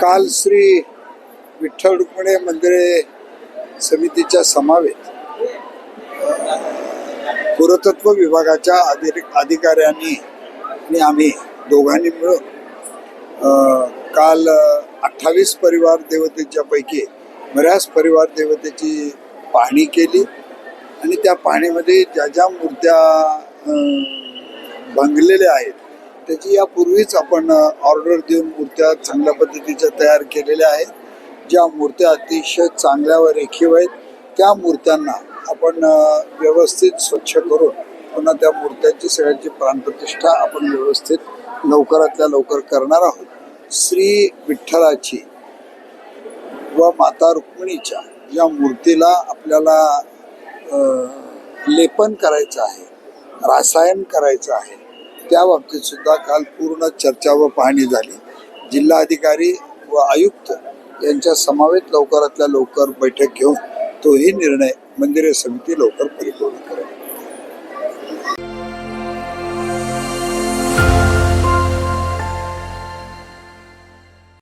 काल श्री विठ्ठल रुक्मिणी मंदिरे समितीच्या समावेत पुरातत्व विभागाच्या अधि अधिकाऱ्यांनी आणि आम्ही दोघांनी मिळून काल अठ्ठावीस परिवार देवतेच्या पैकी बऱ्याच परिवार देवतेची पाहणी केली आणि त्या पाहणीमध्ये ज्या ज्या मूर्त्या अ, भंगलेल्या आहेत त्याची यापूर्वीच आपण ऑर्डर देऊन मूर्त्या चांगल्या पद्धतीच्या तयार केलेल्या आहेत. ज्या मूर्त्या अतिशय चांगल्या व रेखीव आहेत त्या मूर्त्यांना आपण व्यवस्थित स्वच्छ करून पुन्हा त्या मूर्त्यांची सगळ्यांची प्राणप्रतिष्ठा आपण व्यवस्थित लवकरातल्या लवकर करणार आहोत. श्री विठ्ठलाची व माता रुक्मिणीच्या या मूर्तीला आपल्याला लेपन करायचं आहे रासायन करायचं आहे. त्या बाबतीत सुद्धा काल पूर्ण चर्चा व पाहणी झाली. जिल्हाधिकारी व आयुक्त यांच्या समावेत लवकरातल्या लवकर बैठक घेऊन तोही निर्णय मंदिरे समिती लवकर परिपूर्ण करेल.